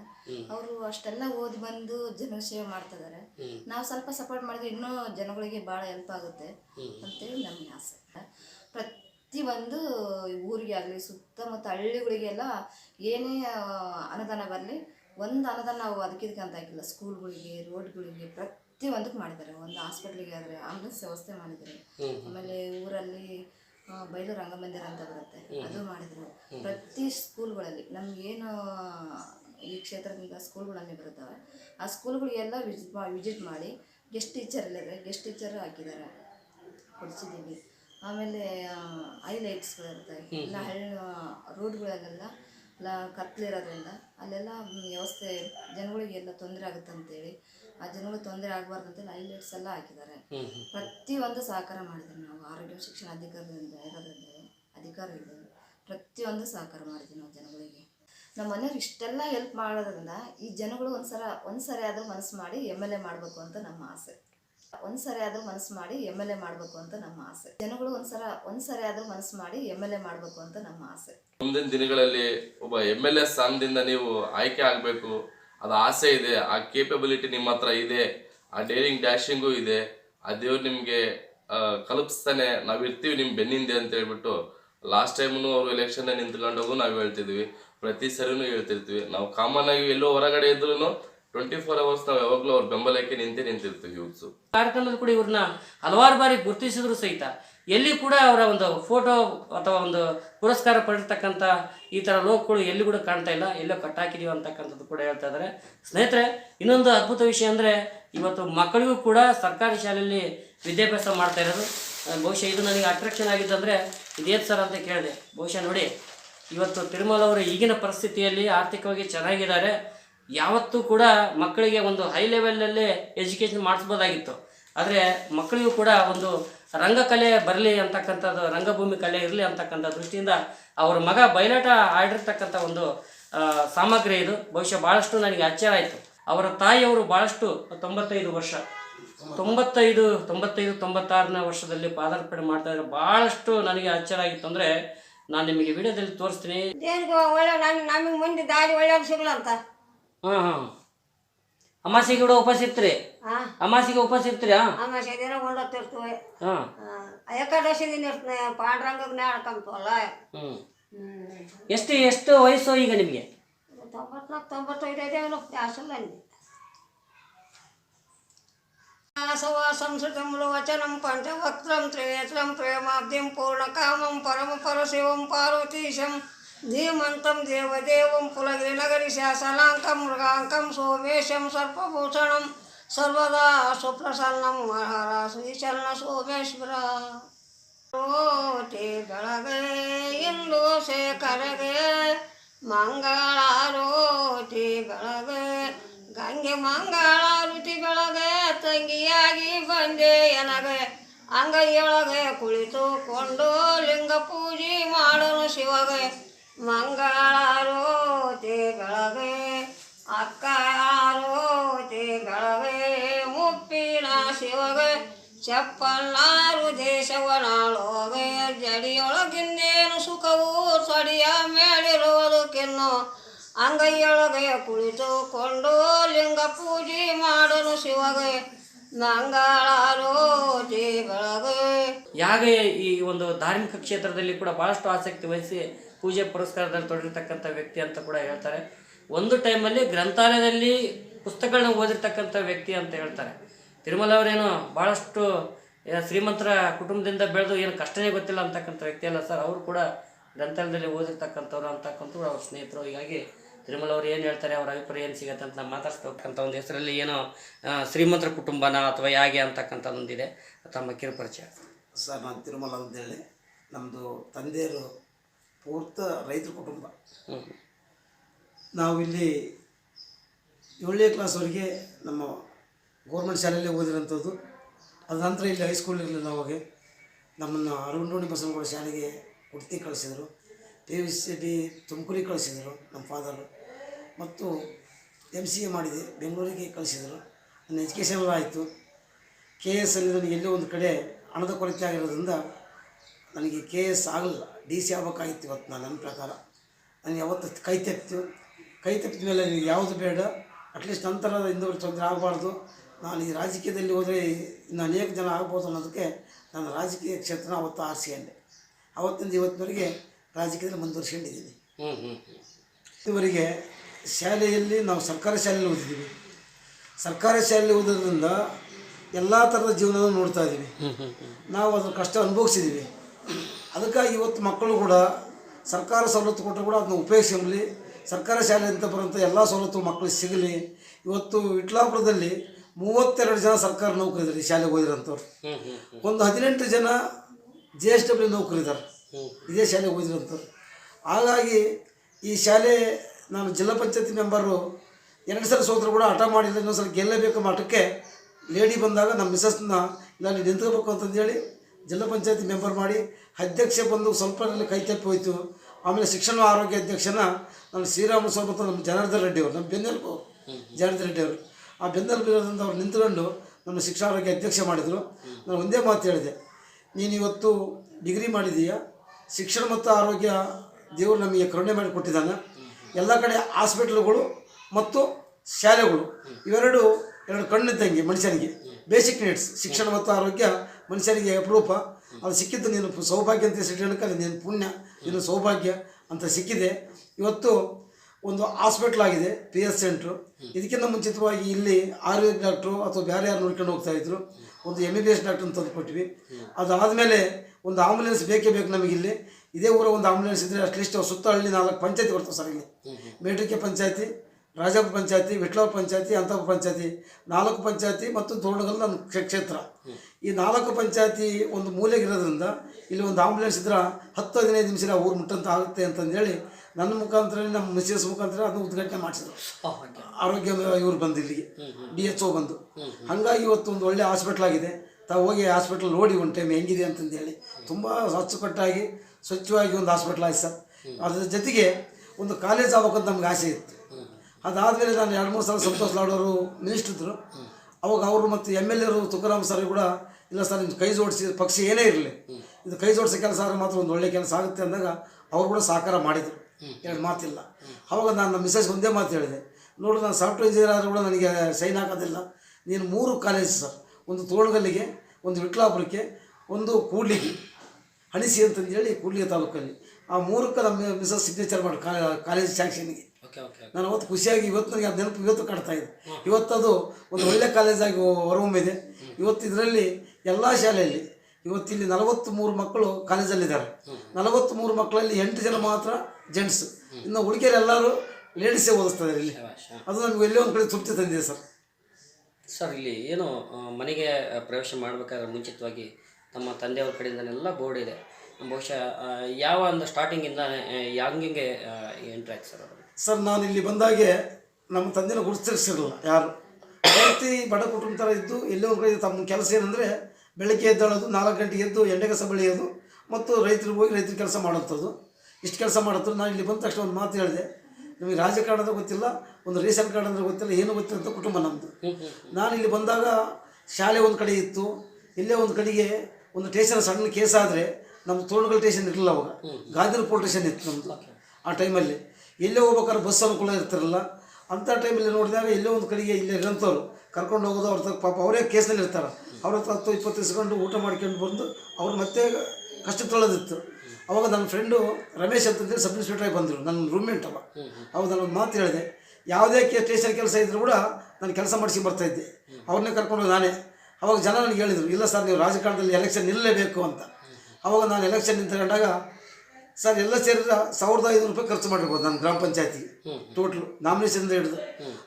ಅವರು ಅಷ್ಟೆಲ್ಲ ಓದಿ ಬಂದು ಜನ ಸೇವೆ ಮಾಡ್ತಿದ್ದಾರೆ ನಾವು ಸ್ವಲ್ಪ ಸಪೋರ್ಟ್ ಮಾಡಿದ್ರೆ ಇನ್ನೂ ಜನಗಳಿಗೆ ಬಹಳ ಹೆಲ್ಪ್ ಆಗುತ್ತೆ ಅಂತೇಳಿ ನಮಗೆ ಆಸೆ. ಪ್ರತಿ ಒಂದು ಊರಿಗೆ ಆಗಲಿ ಸುತ್ತಮುತ್ತ ಹಳ್ಳಿಗಳಿಗೆಲ್ಲ ಏನೇ ಅನುದಾನ ಬರಲಿ ಒಂದು ಅನುದಾನ ನಾವು ಅದಕ್ಕಿದಕ್ಕೆ ಅಂತ ಹಾಕಿಲ್ಲ. ಸ್ಕೂಲ್ಗಳಿಗೆ ರೋಡ್ಗಳಿಗೆ ಪ್ರತಿ ಒಂದಕ್ಕೆ ಮಾಡಿದ್ದಾರೆ. ಒಂದು ಹಾಸ್ಪಿಟ್ಲಿಗೆ ಆದರೆ ಆಂಬುಲೆನ್ಸ್ ವ್ಯವಸ್ಥೆ ಮಾಡಿದ್ದಾರೆ. ಆಮೇಲೆ ಊರಲ್ಲಿ ಬಯಲು ರಂಗಮಂದಿರ ಅಂತ ಬರುತ್ತೆ. ಅದು ಮಾಡಿದರು. ಪ್ರತಿ ಸ್ಕೂಲ್ಗಳಲ್ಲಿ ನಮಗೇನು ಈ ಕ್ಷೇತ್ರದಿಂದ ಸ್ಕೂಲ್ಗಳಲ್ಲಿ ಬರುತ್ತವೆ ಆ ಸ್ಕೂಲ್ಗಳಿಗೆಲ್ಲ ವಿಸಿಟ್ ಮಾ ವಿಸಿಟ್ ಮಾಡಿ ಗೆಸ್ಟ್ ಟೀಚರ್ ಇಲ್ಲದೆ ಗೆಸ್ಟ್ ಟೀಚರ್ ಹಾಕಿದ್ದಾರೆ. ಕೊಡಿಸಿದ್ದೀವಿ. ಆಮೇಲೆ ಹೈಲೈಟ್ಸ್ಗಳಿರುತ್ತೆ. ಇಲ್ಲ ಹಳ್ಳಿ ರೋಡ್ಗಳಲ್ಲೆಲ್ಲ ಎಲ್ಲ ಕತ್ಲಿರೋದ್ರಿಂದ ಅಲ್ಲೆಲ್ಲ ವ್ಯವಸ್ಥೆ ಜನಗಳಿಗೆಲ್ಲ ತೊಂದರೆ ಆಗುತ್ತೆ ಅಂತೇಳಿ ಆ ಜನಗಳಿಗೆ ತೊಂದರೆ ಆಗಬಾರ್ದು ಅಂತೇಳಿ ಹೈಲೈಟ್ಸ್ ಎಲ್ಲ ಹಾಕಿದ್ದಾರೆ. ಪ್ರತಿಯೊಂದು ಸಹಕಾರ ಮಾಡಿದ್ದೀವಿ ನಾವು. ಆರೋಗ್ಯ ಶಿಕ್ಷಣ ಅಧಿಕಾರದಿಂದ ಇರೋದ್ರಿಂದ ಅಧಿಕಾರ ಇದ್ದಾರೆ ಪ್ರತಿಯೊಂದು ಸಹಕಾರ ಮಾಡಿದ್ದೀವಿ ನಾವು ಜನಗಳಿಗೆ. ನಮ್ಮ ಮನೆಯವ್ರು ಇಷ್ಟೆಲ್ಲ ಹೆಲ್ಪ್ ಮಾಡೋದ್ರಿಂದ ಈ ಜನಗಳು ಒಂದ್ಸಲ ಒಂದ್ಸರಿ ಆದರೂ ಮನಸ್ಸು ಮಾಡಿ ಎಂ ಎಲ್ ಎ ಮಾಡಬೇಕು ಅಂತ ನಮ್ಮ ಆಸೆ. ಒಂದ್ಸರಿ ಆದ್ರೂ ಮನಸ್ಸು ಮಾಡಿ ಎಂ ಎಲ್ ಎ ಮಾಡಬೇಕು ಅಂತ ನಮ್ಮ ಆಸೆ. ಜನಗಳು ಒಂದ್ಸಲ ಒಂದ್ಸರಿ ಆದ್ರೂ ಮನಸ್ಸು ಮಾಡಿ ಎಂ ಎಲ್ ಎ ಮಾಡಬೇಕು ಅಂತ ನಮ್ಮ ಆಸೆ. ಮುಂದಿನ ದಿನಗಳಲ್ಲಿ ಒಬ್ಬ ಎಂ ಎಲ್ ಎ ಸ್ಥಾನದಿಂದ ನೀವು ಆಯ್ಕೆ ಆಗಬೇಕು. ಅದು ಆಸೆ ಇದೆ, ಆ ಕೇಪಬಿಲಿಟಿ ನಿಮ್ಮ ಹತ್ರ ಇದೆ, ಆ ಡೇರಿಂಗ್ ಡ್ಯಾಶಿಂಗು ಇದೆ, ಆ ದೇವ್ರು ನಿಮಗೆ ಕಲ್ಪಿಸ್ತಾನೆ, ನಾವು ಇರ್ತೀವಿ ನಿಮ್ಮ ಬೆನ್ನಿಂದೆ ಅಂತ ಹೇಳ್ಬಿಟ್ಟು ಲಾಸ್ಟ್ ಟೈಮ್ನು ಅವ್ರು ಎಲೆಕ್ಷನ್ ನಿಂತ್ಕೊಂಡೋಗು ನಾವು ಹೇಳ್ತಿದ್ವಿ. ಪ್ರತಿ ಸರಿನೂ ಹೇಳ್ತಿರ್ತೀವಿ. ನಾವು ಕಾಮನ್ ಆಗಿ ಎಲ್ಲೋ ಹೊರಗಡೆ ಇದ್ರೂ ಟ್ವೆಂಟಿ ಫೋರ್ ಅವರ್ಸ್ ನಾವು ಯಾವಾಗಲೂ ಅವ್ರ ಬೆಂಬಲಕ್ಕೆ ನಿಂತೇ ನಿಂತಿರ್ತೀವಿ ಯೂತ್ಸು ಕಾರ್ಯಕ್ರಮದಲ್ಲಿ ಕೂಡ ಇವ್ರನ್ನ ಹಲವಾರು ಬಾರಿ ಗುರುತಿಸಿದ್ರು ಸಹಿತ. ಎಲ್ಲಿ ಕೂಡ ಅವರ ಒಂದು ಫೋಟೋ ಅಥವಾ ಒಂದು ಪುರಸ್ಕಾರ ಪಡಿರ್ತಕ್ಕಂಥ ಈ ಥರ ಲೋಕಗಳು ಎಲ್ಲಿ ಕೂಡ ಕಾಣ್ತಾ ಇಲ್ಲ, ಎಲ್ಲೋ ಕಟ್ಟಾಕಿದೀವಿ ಅಂತಕ್ಕಂಥದ್ದು ಕೂಡ ಹೇಳ್ತಾ ಇದ್ದಾರೆ ಸ್ನೇಹಿತರೆ, ಇನ್ನೊಂದು ಅದ್ಭುತ ವಿಷಯ ಅಂದರೆ ಇವತ್ತು ಮಕ್ಕಳಿಗೂ ಕೂಡ ಸರ್ಕಾರಿ ಶಾಲೆಯಲ್ಲಿ ವಿದ್ಯಾಭ್ಯಾಸ ಮಾಡ್ತಾ ಇರೋದು. ಬಹುಶಃ ಇದು ನನಗೆ ಅಟ್ರಾಕ್ಷನ್ ಆಗಿದ್ದಂದರೆ ಇದೇನು ಸರ್ ಅಂತ ಕೇಳಿದೆ. ಬಹುಶಃ ನೋಡಿ, ಇವತ್ತು ತಿರುಮಲ ಅವರ ಈಗಿನ ಪರಿಸ್ಥಿತಿಯಲ್ಲಿ ಆರ್ಥಿಕವಾಗಿ ಚೆನ್ನಾಗಿದ್ದಾರೆ. ಯಾವತ್ತೂ ಕೂಡ ಮಕ್ಕಳಿಗೆ ಒಂದು ಹೈ ಲೆವೆಲಲ್ಲೇ ಎಜುಕೇಷನ್ ಮಾಡಿಸ್ಬೋದಾಗಿತ್ತು. ಆದರೆ ಮಕ್ಕಳಿಗೂ ಕೂಡ ಒಂದು ರಂಗಕಲೆ ಬರಲಿ ಅಂತಕ್ಕಂಥದ್ದು, ರಂಗಭೂಮಿ ಕಲೆ ಇರಲಿ ಅಂತಕ್ಕಂಥ ದೃಷ್ಟಿಯಿಂದ ಅವರ ಮಗ ಬಯಲಾಟ ಆಡಿರ್ತಕ್ಕಂಥ ಒಂದು ಸಾಮಗ್ರಿ ಇದು. ಬಹುಶಃ ಭಾಳಷ್ಟು ನನಗೆ ಆಶ್ಚರ್ಯ ಆಯಿತು. ಅವರ ತಾಯಿಯವರು ಭಾಳಷ್ಟು ತೊಂಬತ್ತೈದು ವರ್ಷ. ತೊಂಬತ್ತೈದು ತೊಂಬತ್ತೈದು, ತೊಂಬತ್ತಾರನೇ ವರ್ಷದಲ್ಲಿ ಪಾದಾರ್ಪಣೆ ಮಾಡ್ತಾ ಇದ್ದಾರೆ ಭಾಳಷ್ಟು ನನಗೆ ಆಶ್ಚರ್ಯ ಆಗಿತ್ತು. ಅಂದರೆ ನಾನು ನಿಮಗೆ ವಿಡಿಯೋದಲ್ಲಿ ತೋರಿಸ್ತೀನಿ. ಒಳ್ಳೆ ನಮ್ ನಮಗೆ ಮುಂದೆ ದಾರಿ ಒಳ್ಳೆಯವ್ರು ಸಿಗ್ಲಂತ ಹಾಂ ಹಾಂ. ಅಮಾಸಿಗೆ ಕೂಡ ಉಪವಾಸ ಇರ್ತೀರಿ ಹಾಂ ಅಮಾಸಿಗೆ ಉಪವಾಸ ಇರ್ತೀರಿ ಹಾಂ. ಅಮಾಸೆ ದಿನ ಉಂಡತ್ತಿರ್ತೀವಿ ಹಾಂ ಏಕಾದಶಿ ದಿನ ಹ್ಞೂ ಹ್ಞೂ ಎಷ್ಟು ಎಷ್ಟು ವಯಸ್ಸು ಈಗ ನಿಮಗೆ? ತೊಂಬತ್ನಾಲ್ಕು ತೊಂಬತ್ತೈದು ಇದೇವನು ಜಾಸ್ತಿಲ್ಲ ಸಂಸ್ಕೃತಂ ವಚನಂ ಪಂಚವಕ್ತ್ರಂ ತ್ರಿನೇತ್ರಂ ಪ್ರೇಮಾಬ್ಧಿಂ ಪೂರ್ಣಕಾಮಂ ಪರಮ ಪರಶಿವಂ ಪಾರ್ವತೀಶಂ. ಧೀಮಂತಂ ದೇವದೇವಂ ಕುಲಗಿರಿನಗರಿ ಶಾಸನಾಂಕಂ ಮೃಗಾಂಕಂ ಸೋಮೇಶಂ ಸರ್ಪಭೂಷಣಂ ಸರ್ವದಾ ಸುಪ್ರಸನ್ನಂ ಹರ ಶ್ರೀಚರಣ ಸೋಮೇಶ್ವರ ರೋಟಿ ಬೆಳಗ್ಗೆ ಇಂದು ಶೇಖರಗೆ ಮಂಗಳಾರೋಟಿ ಬೆಳಗ್ಗೆ ಗಂಗೆ ಮಂಗಳಾರುತಿ ಬೆಳಗ್ಗೆ ತಂಗಿಯಾಗಿ ಬಂದೆ ಎನಗೆ ಅಂಗೈಯೊಳಗೆ ಕುಳಿತುಕೊಂಡು ಲಿಂಗ ಪೂಜೆ ಮಾಡಲು ಶಿವಗೆ ಮಂಗಳಾರೋತಿ ಬೆಳಗ್ಗೆ ಅಕ್ಕ ಆರೋತಿ ಬೆಳಗ್ಗೆ ಮುಪ್ಪಿನ ಶಿವಗೆ ಚಪ್ಪಲ್ಲಾರು ದೇಶವನಾಳೋಗೆ ಜಡಿಯೊಳಗಿಂದೇನು ಸುಖವು ಸಡಿಯ ಮೇಲಿರುವುದಕ್ಕಿನ್ನು ಅಂಗೈಯೊಳಗೆ ಕುಳಿತುಕೊಂಡು ಲಿಂಗ ಪೂಜೆ ಮಾಡಲು ಶಿವಗೆ ಮಂಗಳಾರೋತಿ ಬೆಳಗ್ಗೆ ಯಾಗೆ ಈ ಒಂದು ಧಾರ್ಮಿಕ ಕ್ಷೇತ್ರದಲ್ಲಿ ಕೂಡ ಬಹಳಷ್ಟು ಆಸಕ್ತಿ ವಹಿಸಿ ಪೂಜೆ ಪುರಸ್ಕಾರದಲ್ಲಿ ತೊಡಗಿರ್ತಕ್ಕಂಥ ವ್ಯಕ್ತಿ ಅಂತ ಕೂಡ ಹೇಳ್ತಾರೆ. ಒಂದು ಟೈಮಲ್ಲಿ ಗ್ರಂಥಾಲಯದಲ್ಲಿ ಪುಸ್ತಕಗಳನ್ನ ಓದಿರ್ತಕ್ಕಂಥ ವ್ಯಕ್ತಿ ಅಂತ ಹೇಳ್ತಾರೆ. ತಿರುಮಲ ಅವರೇನು ಭಾಳಷ್ಟು ಶ್ರೀಮಂತರ ಕುಟುಂಬದಿಂದ ಬೆಳೆದು ಏನು ಕಷ್ಟನೇ ಗೊತ್ತಿಲ್ಲ ಅಂತಕ್ಕಂಥ ವ್ಯಕ್ತಿ ಅಲ್ಲ ಸರ್. ಅವರು ಕೂಡ ಗ್ರಂಥಾಲಯದಲ್ಲಿ ಓದಿರ್ತಕ್ಕಂಥವ್ರು ಅಂತಕ್ಕಂಥ ಅವ್ರ ಸ್ನೇಹಿತರು. ಹೀಗಾಗಿ ತಿರುಮಲ ಅವ್ರು ಏನು ಹೇಳ್ತಾರೆ, ಅವ್ರ ಅಭಿಪ್ರಾಯ ಏನು ಸಿಗತ್ತೆ ಅಂತ ನಾವು ಒಂದು ಹೆಸರಲ್ಲಿ ಏನೋ ಶ್ರೀಮಂತರ ಕುಟುಂಬನ ಅಥವಾ ಹೇಗೆ ಅಂತಕ್ಕಂಥದ್ದೊಂದಿದೆ ತಮ್ಮ ಕಿರುಪರಿಚಯ. ಸರ್, ನಾನು ತಿರುಮಲ ಅಂತೇಳಿ ನಮ್ಮದು ತಂದೆಯರು ಪೂರ್ತ ರೈತರ ಕುಟುಂಬ. ನಾವಿಲ್ಲಿ ಏಳನೇ ಕ್ಲಾಸ್ವರೆಗೆ ನಮ್ಮ ಗೌರ್ಮೆಂಟ್ ಶಾಲೆಯಲ್ಲೇ ಓದಿರೋಂಥದ್ದು. ಅದ ನಂತರ ಇಲ್ಲಿ ಹೈಸ್ಕೂಲ್ ಇರಲಿಲ್ಲ ಅವಾಗ. ನಮ್ಮನ್ನು ಅರಗುಂಡೋಣಿ ಬಸವನಗೌಡ ಶಾಲೆಗೆ ಉಡುಪಿ ಕಳಿಸಿದರು. ಪಿ ಯು ಸಿ ಡಿ ತುಮಕೂರಿಗೆ ಕಳಿಸಿದರು ನಮ್ಮ ಫಾದರು ಮತ್ತು ಎಂ ಸಿ ಎ ಮಾಡಿದೆ ಬೆಂಗಳೂರಿಗೆ ಕಳಿಸಿದರು. ನನ್ನ ಎಜುಕೇಷನ್ ಆಯಿತು. ಕೆ ಎಸ್ ಅಲ್ಲಿ ನನಗೆ ಎಲ್ಲೋ ಒಂದು ಕಡೆ ಹಣದ ಕೊರತೆ ಆಗಿರೋದ್ರಿಂದ ನನಗೆ ಕೆ ಎಸ್ ಆಗಲಿಲ್ಲ. ಡಿ ಸಿ ಆಗ್ಬೇಕಾಗಿತ್ತು ಇವತ್ತು ನಾನು ನನ್ನ ಪ್ರಕಾರ? ನಾನು ಯಾವತ್ತು ಕೈ ತೆಪ್ತು ಕೈ ಮೇಲೆ ನೀವು ಯಾವುದು ಬೇಡ. ಅಟ್ಲೀಸ್ಟ್ ನಂತರ ಹಿಂದೂರು ತೊಂದರೆ ಆಗಬಾರ್ದು. ನಾನು ಈ ರಾಜಕೀಯದಲ್ಲಿ ಹೋದರೆ ಇನ್ನು ಅನೇಕ ಜನ ಆಗ್ಬೋದು ಅನ್ನೋದಕ್ಕೆ ನಾನು ರಾಜಕೀಯ ಕ್ಷೇತ್ರನ ಅವತ್ತು ಆರಿಸ್ಕೊಂಡೆ. ಅವತ್ತಿಂದ ಇವತ್ತಿನವರೆಗೆ ರಾಜಕೀಯದಲ್ಲಿ ಮುಂದುವರ್ಸ್ಕೊಂಡಿದ್ದೀನಿ. ಹ್ಞೂ ಹ್ಞೂ ಹ್ಞೂ ಇವರಿಗೆ ಶಾಲೆಯಲ್ಲಿ ನಾವು ಸರ್ಕಾರಿ ಶಾಲೆಯಲ್ಲಿ ಓದಿದ್ದೀವಿ. ಸರ್ಕಾರಿ ಶಾಲೆಯಲ್ಲಿ ಓದೋದ್ರಿಂದ ಎಲ್ಲ ಥರದ ಜೀವನವನ್ನು ನೋಡ್ತಾ ಇದ್ದೀವಿ. ನಾವು ಅದ್ರ ಕಷ್ಟ ಅನುಭವಿಸಿದ್ದೀವಿ. ಅದಕ್ಕಾಗಿ ಇವತ್ತು ಮಕ್ಕಳು ಕೂಡ ಸರ್ಕಾರ ಸವಲತ್ತು ಕೊಟ್ಟರು ಕೂಡ ಅದನ್ನ ಉಪಯೋಗಿಸಲಿ ಸರ್ಕಾರಿ ಶಾಲೆಯಿಂದ ಅಂತ ಬರುವಂಥ ಎಲ್ಲ ಸವಲತ್ತು ಮಕ್ಕಳಿಗೆ ಸಿಗಲಿ. ಇವತ್ತು ವಿಟ್ಲಾಪುರದಲ್ಲಿ ಮೂವತ್ತೆರಡು ಜನ ಸರ್ಕಾರ ನೌಕರಿದ್ದಾರೆ ಈ ಶಾಲೆಗೆ ಓದಿರೋಂಥವ್ರು. ಒಂದು ಹದಿನೆಂಟು ಜನ ಜೆ ಎಸ್ ಡಬ್ಲ್ಯೂ ನೌಕರಿದ್ದಾರೆ ಇದೇ ಶಾಲೆಗೆ ಓದಿರೋಂಥವ್ರು. ಹಾಗಾಗಿ ಈ ಶಾಲೆ ನಾನು ಜಿಲ್ಲಾ ಪಂಚಾಯತಿ ಮೆಂಬರು ಎರಡು ಸಲ ಸೋತರು ಕೂಡ ಹಠ ಮಾಡಿಲ್ಲ ಇನ್ನೊಂದು ಸಲ ಗೆಲ್ಲಬೇಕು ಮಠಕ್ಕೆ ಲೇಡಿ ಬಂದಾಗ ನಮ್ಮ ಮಿಸಸ್ನ ಇಲ್ಲಿ ನಿಂತ್ಕೋಬೇಕು ಅಂತಂದೇಳಿ ಜಿಲ್ಲಾ ಪಂಚಾಯತಿ ಮೆಂಬರ್ ಮಾಡಿ ಅಧ್ಯಕ್ಷ ಬಂದು ಸ್ವಲ್ಪ ಕೈ ತಪ್ಪಿ ಹೋಯಿತು. ಆಮೇಲೆ ಶಿಕ್ಷಣ ಆರೋಗ್ಯ ಅಧ್ಯಕ್ಷನ ನಾನು ಶ್ರೀರಾಮ ಸ್ವಾಮಿ ನಮ್ಮ ಜನಾರ್ದನ್ ರೆಡ್ಡಿ ಅವರು, ನಮ್ಮ ಬೆನ್ನೆಲುಬು ಜನಾರ್ದನ್ ರೆಡ್ಡಿ ಅವರು. ಆ ಬೆನ್ನೆಲುಬು ಇರೋದ್ರಿಂದ ಅವ್ರು ನಿಂತ್ಕೊಂಡು ನಮ್ಮ ಶಿಕ್ಷಣ ಆರೋಗ್ಯ ಅಧ್ಯಕ್ಷ ಮಾಡಿದರು. ನಾನು ಒಂದೇ ಮಾತು ಹೇಳಿದೆ. ನೀನು ಇವತ್ತು ಡಿಗ್ರಿ ಮಾಡಿದೀಯಾ? ಶಿಕ್ಷಣ ಮತ್ತು ಆರೋಗ್ಯ ದೇವರು ನಮಗೆ ಕರುಣೆ ಮಾಡಿ ಕೊಟ್ಟಿದ್ದಾನೆ. ಎಲ್ಲ ಕಡೆ ಹಾಸ್ಪಿಟ್ಲ್ಗಳು ಮತ್ತು ಶಾಲೆಗಳು. ಇವೆರಡು ಎರಡು ಕಣ್ಣಿದ್ದಂಗೆ ಮನುಷ್ಯನಿಗೆ. ಬೇಸಿಕ್ ನೀಡ್ಸ್ ಶಿಕ್ಷಣ ಮತ್ತು ಆರೋಗ್ಯ ಮನುಷ್ಯನಿಗೆ ಅಪರೂಪ. ಅದು ಸಿಕ್ಕಿದ್ದು ನೀನು ಸೌಭಾಗ್ಯ ಅಂತ ಸಿಟ್ಟಿನಕ ನೀನು ಪುಣ್ಯ, ನೀನು ಸೌಭಾಗ್ಯ ಅಂತ ಸಿಕ್ಕಿದೆ. ಇವತ್ತು ಒಂದು ಹಾಸ್ಪಿಟ್ಲ್ ಆಗಿದೆ ಪಿ ಎಸ್ ಸೆಂಟ್ರು ಇದಕ್ಕಿಂತ ಮುಂಚಿತವಾಗಿ ಇಲ್ಲಿ ಆರೋಗ್ಯ ಡಾಕ್ಟ್ರು ಅಥವಾ ಬೇರೆ ಯಾರು ನೋಡ್ಕೊಂಡು ಹೋಗ್ತಾ ಇದ್ರು. ಒಂದು ಎಂ ಬಿ ಬಿ ಎಸ್ ಡಾಕ್ಟ್ರನ್ನ ತಂದು ಕೊಟ್ವಿ ಅದಾದಮೇಲೆ ಒಂದು ಆಂಬುಲೆನ್ಸ್ ಬೇಕೇ ಬೇಕು ನಮಗೆ ಇಲ್ಲಿ. ಇದೇ ಊರ ಒಂದು ಆಂಬುಲೆನ್ಸ್ ಇದ್ದರೆ ಅಟ್ಲೀಸ್ಟ್ ಸುತ್ತ ಹಳ್ಳಿ ನಾಲ್ಕು ಪಂಚಾಯತಿ ಬರ್ತವೆ ಸರ್ ಇಲ್ಲಿ. ಮೇಟ್ರಿಕೆ ಪಂಚಾಯತಿ, ರಾಜಾಪುರ ಪಂಚಾಯತಿ, ವಿಟ್ಲಾಪುರ ಪಂಚಾಯತಿ ಅಂತ ಪಂಚಾಯತಿ. ನಾಲ್ಕು ಪಂಚಾಯತಿ ಮತ್ತು ತೋರಣಗಲ್ ನನ್ನ ಕ್ಷೇತ್ರ. ಈ ನಾಲ್ಕು ಪಂಚಾಯತಿ ಒಂದು ಮೂಲೆಗಿರೋದ್ರಿಂದ ಇಲ್ಲಿ ಒಂದು ಆಂಬುಲೆನ್ಸ್ ಇದ್ರೆ ಹತ್ತು ಹದಿನೈದು ನಿಮಿಷ ಊರು ಮುಟ್ಟಂತ ಆಗುತ್ತೆ ಅಂತಂದೇಳಿ ನನ್ನ ಮುಖಾಂತರ ನಮ್ಮ ಮಿಸಸ್ ಮುಖಾಂತರ ಅದನ್ನು ಉದ್ಘಾಟನೆ ಮಾಡಿಸಿದ್ರು. ಆರೋಗ್ಯ ಇವರು ಬಂದು ಇಲ್ಲಿಗೆ. ಡಿ ಎಚ್ ಓ ಬಂದು. ಹಾಗಾಗಿ ಇವತ್ತು ಒಂದು ಒಳ್ಳೆ ಹಾಸ್ಪಿಟ್ಲ್ ಆಗಿದೆ. ತಾವು ಹೋಗಿ ಹಾಸ್ಪಿಟ್ಲ್ ನೋಡಿ ಒಂದು ಟೈಮ್ ಹೆಂಗಿದೆ ಅಂತಂದೇಳಿ. ತುಂಬ ಅಚ್ಚುಕಟ್ಟಾಗಿ ಸ್ವಚ್ಛವಾಗಿ ಒಂದು ಹಾಸ್ಪಿಟ್ಲ್ ಆಯ್ತು ಸರ್. ಅದರ ಜೊತೆಗೆ ಒಂದು ಕಾಲೇಜ್ ಆಗ್ಬೇಕಂತ ನಮ್ಗೆ ಆಸೆ ಇತ್ತು. ಅದಾದಮೇಲೆ ನಾನು ಎರಡು ಮೂರು ಸಲ ಸಂತೋಷ್ ಲಾಡೋರು ಅವರು ಮಿನಿಸ್ಟ್ರ್ ಇದ್ದರು ಅವಾಗ ಅವರು ಮತ್ತು ಎಂ ಎಲ್ ಎರು ತುಕಾರಾಮ್ ಸರ್ ಕೂಡ, ಇಲ್ಲ ಸರ್ ನಿಮ್ಮ ಕೈ ಜೋಡಿಸಿ, ಪಕ್ಷ ಏನೇ ಇರಲಿ. ಇದು ಕೈ ಜೋಡಿಸಿ ಕೆಲಸ ಆದರೆ ಮಾತ್ರ ಒಂದು ಒಳ್ಳೆ ಕೆಲಸ ಆಗುತ್ತೆ ಅಂದಾಗ ಅವರು ಕೂಡ ಸಹಕಾರ ಮಾಡಿದರು. ಎರಡು ಮಾತಿಲ್ಲ. ಅವಾಗ ನಾನು ನಮ್ಮ ಮಿಸಸ್ ಒಂದೇ ಮಾತು ಹೇಳಿದೆ. ನೋಡು, ನಾನು ಸಾಫ್ಟ್ವೇರ್ ಇಂಜಿನಿಯರ್ ಆದರೂ ಕೂಡ ನನಗೆ ಸೈನ್ ಹಾಕೋದಿಲ್ಲ. ನೀನು ಮೂರು ಕಾಲೇಜ್ ಸರ್ ಒಂದು ತೋಳಗಲ್ಲಿಗೆ, ಒಂದು ವಿಟ್ಲಾಪುರಕ್ಕೆ, ಒಂದು ಕೂಡ್ಲಿಗೆ, ಹಣಿಸಿ ಅಂತಂದೇಳಿ ಕೂಡ್ಲಿಗೆ ತಾಲೂಕಲ್ಲಿ. ಆ ಮೂರಕ್ಕೆ ನಮ್ಮ ಮಿಸಸ್ ಸಿಗ್ನೇಚರ್ ಮಾಡಿ ಕಾಲೇಜ್ ಸ್ಯಾಂಕ್ಷನ್ಗೆ ನಾನು ಅವತ್ತು ಖುಷಿಯಾಗಿ ಇವತ್ತು ನನಗೆ ಅದು ನೆನಪು ಇವತ್ತು ಕಾಡ್ತಾ ಇದೆ. ಇವತ್ತದು ಒಂದು ಒಳ್ಳೆ ಕಾಲೇಜಾಗಿ ಹೊರಹೊಮ್ಮಿದೆ. ಇವತ್ತು ಇದರಲ್ಲಿ ಎಲ್ಲ ಶಾಲೆಯಲ್ಲಿ ಇವತ್ತಿಲ್ಲಿ ನಲವತ್ತು ಮೂರು ಮಕ್ಕಳು ಕಾಲೇಜಲ್ಲಿದ್ದಾರೆ ನಲವತ್ತು ಮೂರು ಮಕ್ಕಳಲ್ಲಿ ಎಂಟು ಜನ ಮಾತ್ರ ಜೆಂಟ್ಸ್ ಇನ್ನು ಹುಡುಗಿಯರೆಲ್ಲರೂ ಲೇಡೀಸೇ ಓದಿಸ್ತಾರೆ ಇಲ್ಲಿ. ಅದು ನಮಗೆ ಎಲ್ಲೇ ಒಂದು ಕಡೆ ತೃಪ್ತಿ ತಂದಿದೆ ಸರ್. ಸರ್ ಇಲ್ಲಿ ಏನು ಮನೆಗೆ ಪ್ರವೇಶ ಮಾಡಬೇಕಾದ್ರೆ ಮುಂಚಿತವಾಗಿ ತಮ್ಮ ತಂದೆಯವ್ರ ಕಡೆಯಿಂದನೆಲ್ಲ ಬೋರ್ಡ್ ಇದೆ. ಬಹುಶಃ ಯಾವ ಒಂದು ಸ್ಟಾರ್ಟಿಂಗಿಂದ ಯಾಂಗಿಂಗೆ ಎಂಟ್ರಿ ಆಯ್ತು ಸರ್ ಅದು? ಸರ್ ನಾನು ಇಲ್ಲಿ ಬಂದಾಗೆ ನಮ್ಮ ತಂದೆನ ಗುರುತಿಸಿರಲಿಲ್ಲ ಯಾರು? ಪೂರ್ತಿ ಬಡ ಕುಟುಂಬ ಥರ ಇದ್ದು ಎಲ್ಲೋ ಒಂದು ಕಡೆ ತಮ್ಮ ಕೆಲಸ ಏನಂದರೆ ಬೆಳಗ್ಗೆ ಎದ್ದೇಳೋದು ನಾಲ್ಕು ಗಂಟೆಗೆ ಎದ್ದು ಎಣ್ಣೆ ಕಸ ಬೆಳೆಯೋದು ಮತ್ತು ರೈತರು ಹೋಗಿ ರೈತರ ಕೆಲಸ ಮಾಡೋಂಥದ್ದು ಇಷ್ಟು ಕೆಲಸ ಮಾಡುತ್ತೆ ನಾನು ಇಲ್ಲಿ ಬಂದ ತಕ್ಷಣ ಒಂದು ಮಾತು ಹೇಳಿದೆ ನಿಮಗೆ ರಾಜಕಾರಣ ಅಂದರೆ ಗೊತ್ತಿಲ್ಲ ಒಂದು ರೇಷನ್ ಕಾರ್ಡ್ ಅಂದರೆ ಗೊತ್ತಿಲ್ಲ ಏನು ಗೊತ್ತಿಲ್ಲ ಅಂತ ಕುಟುಂಬ ನಮ್ಮದು ನಾನು ಇಲ್ಲಿ ಬಂದಾಗ ಶಾಲೆ ಒಂದು ಕಡೆ ಇತ್ತು ಇಲ್ಲೇ ಒಂದು ಕಡೆಗೆ ಒಂದು ಟೇಷನ್ ಸಣ್ಣ ಕೇಸ್ ಆದರೆ ನಮ್ಮ ತೋಳುಗಳ ಟೇಷನ್ ಇರಲಿಲ್ಲ ಅವಾಗ. ಗಾದಿನ ಪೋಲ್ ಟೇಷನ್ ಇತ್ತು ನಮ್ಮದು ಆ ಟೈಮಲ್ಲಿ. ಎಲ್ಲೇ ಹೋಗ್ಬೇಕಾದ್ರೆ ಬಸ್ ಅನುಕೂಲ ಇರ್ತಿರಲ್ಲ? ಅಂಥ ಟೈಮಲ್ಲಿ ನೋಡಿದಾಗ ಎಲ್ಲೋ ಒಂದು ಕಡೆಗೆ ಇಲ್ಲೇ ಇರೋಂಥವ್ರು. ಕರ್ಕೊಂಡು ಹೋಗೋದು ಅವ್ರ ಪಾಪ ಅವರೇ ಕೇಸಲ್ಲಿ ಇರ್ತಾರೆ. ಅವ್ರ ಹತ್ರ ಹತ್ತು, ಇಪ್ಪತ್ತು ಇಸ್ಕೊಂಡು ಊಟ ಮಾಡ್ಕೊಂಡು ಬಂದು ಅವ್ರು ಮತ್ತೆ ಕಷ್ಟ ತೊಳೆದಿತ್ತು. ಅವಾಗ ನನ್ನ ಫ್ರೆಂಡು ರಮೇಶ್ ಅಂತಂದರೆ ಸಬ್ ಇನ್ಸ್ಪೆಕ್ಟ್ರಾಗಿ ಬಂದರು ನನ್ನ ರೂಮ್ಮೇಟ್ ಅವ. ಅವಾಗ ನಾನು ಮಾತು ಹೇಳಿದೆ. ಯಾವುದೇ ಕೆ ಸ್ಟೇಷನ್ ಕೆಲಸ ಇದ್ದರೂ ಕೂಡ ನಾನು ಕೆಲಸ ಮಾಡಿಸಿ ಬರ್ತಾಯಿದ್ದೆ ಅವ್ರನ್ನೇ ಕರ್ಕೊಂಡು ನಾನೇ. ಅವಾಗ ಜನ ನನಗೆ ಹೇಳಿದರು, ಇಲ್ಲ ಸರ್, ನೀವು ರಾಜಕಾರಣದಲ್ಲಿ ಎಲೆಕ್ಷನ್ ನಿಲ್ಲಲೇಬೇಕು ಅಂತ. ಅವಾಗ ನಾನು ಎಲೆಕ್ಷನ್ ನಿಂತ್ಕೊಂಡಾಗ ಸರ್ ಎಲ್ಲ ಸೇರಿದ್ರೆ ಸಾವಿರದ ಐನೂರು ರೂಪಾಯಿ ಖರ್ಚು ಮಾಡಿರ್ಬೋದು ನನ್ನ ಗ್ರಾಮ ಪಂಚಾಯತಿ. ಟೋಟ್ಲು ನಾಮಿನೇಷನ್ ಹಿಡಿದು